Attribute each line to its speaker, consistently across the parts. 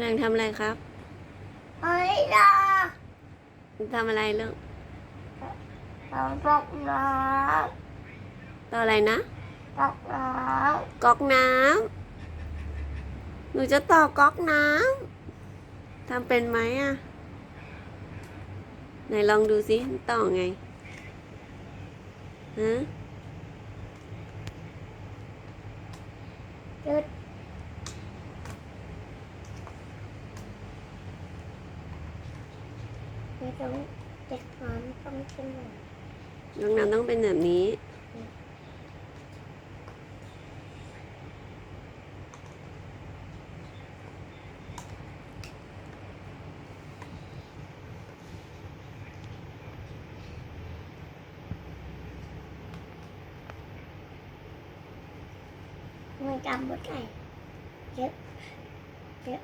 Speaker 1: แรงทำอะไรครับ
Speaker 2: เฮ้ยดา
Speaker 1: ทำอะไรลูก
Speaker 2: ต้องตกน้
Speaker 1: ต่ออะไรนะำ
Speaker 2: ตกน้
Speaker 1: ก๊อกน้ำหนูจะต่อก๊อกน้ำทำเป็นไหมอะไหนลองดูสิต่อไงฮะำ
Speaker 2: จุด ไม่ต้องเด็กน้ำต้องเป็นหนู
Speaker 1: ก๊อกน้ำต้องเป็นแบบนี้
Speaker 2: มันจำหมดเลยเยอะเยอะ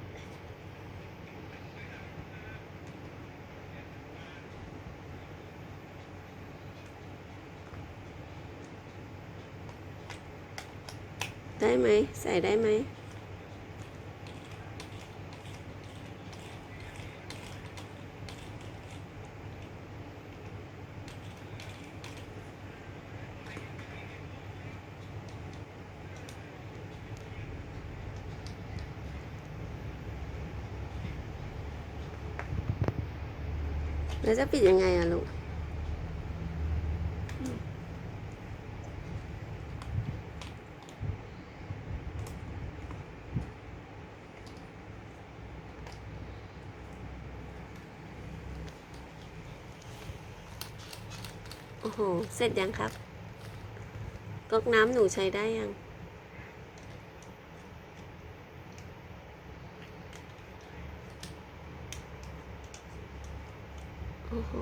Speaker 1: ได้ไหม ใส่ได้ไหมแล้วจะปิดยังไงอะลูก โอ้โห เสร็จยังครับ ก๊อกน้ำหนูใช้ได้ยัง โอ้โห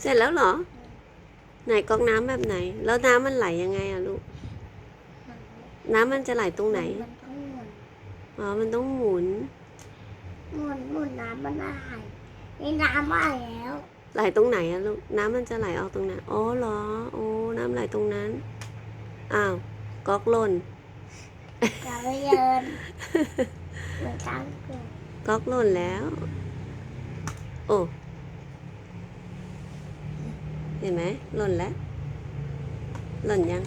Speaker 1: เสร็จแล้วเหรอ ไหนก๊อกน้ำแบบไหน แล้วน้ำมันไหลยังไงอะลูก น้ำมันจะไหลตรงไหน
Speaker 2: มันต้องหมุน
Speaker 1: อ๋อ มันต้องหมุน
Speaker 2: หมุนหมุนน้ำมันไหลนี่น้ำมาแล้ว
Speaker 1: ไหลตรงไหนอะลูก น้ำมันจะไหลออกตรงไหนอ๋อเหรอ โอ้ น้ำไหลตรงนั้น อ้าว ก๊อกหล่น
Speaker 2: จะไปเยินเหมือนตั้งเกิด
Speaker 1: ก๊อกหล่นแล้ว โอ้ เห็นไหมหล่นแล้ว หล่นยัง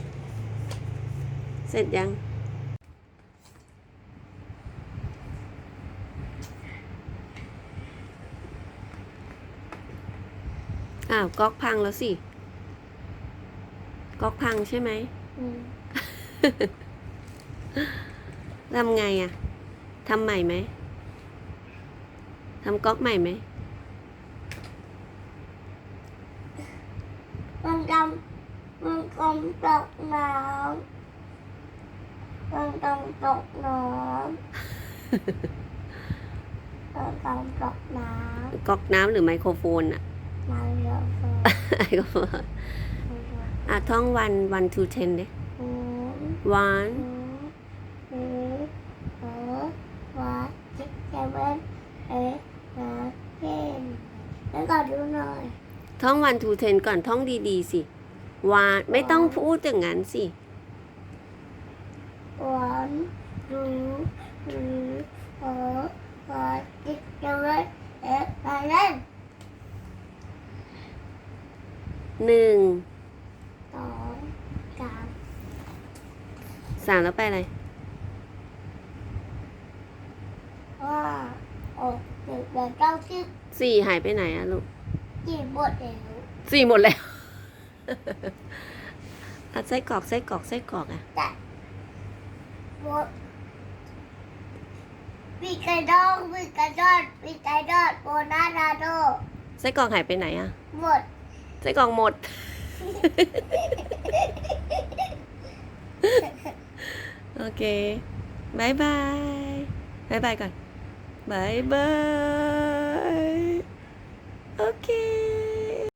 Speaker 1: เสร็จยัง อ้าวก๊อกพังแล้วสิ ก๊อกพังใช่ไหม
Speaker 2: อืม
Speaker 1: ทำไงอะทำใหม่ไหมทำก๊อกใหม่ไหม
Speaker 2: มันกำมันกำตกน้ำมันกำตกน้ำมันกำตกน้
Speaker 1: ก๊อกน้ำหรือไมโครโฟนอะำ
Speaker 2: น้ำเยอะเกิน
Speaker 1: ไมโครโฟนอะท่องวัน one to ten เด้
Speaker 2: อืม
Speaker 1: one
Speaker 2: อืมอืมเออวันสิบเซเว่นเอ็ดนายเทนแล้วก็ดูหน่อย
Speaker 1: ท่อง one to ten ก่อนท่องดีๆสิ one ไม่ต้องพูดอย่างนั้นสิ
Speaker 2: one two three four five six seven eight nine ten
Speaker 1: หนึ่ง
Speaker 2: สองสาม
Speaker 1: สามแล้วไปอะไร
Speaker 2: ห้าหกเจ็ดแปดเก้าสิบ
Speaker 1: สี่หายไปไหนอะลูก
Speaker 2: ยี่หมดแล้ว
Speaker 1: สี่หมดแล้วอะไส้กรอกไส้กรอกไส้กรอกอะ
Speaker 2: แต่หมดมีไก่ดองมีไก่ทอดมีไก่ทอดโบนานาโด
Speaker 1: ไส้กรอกหายไปไหนอะ
Speaker 2: หมด
Speaker 1: ไส้กรอกหมด โอเคบายบายบายบายก่อนบายบาย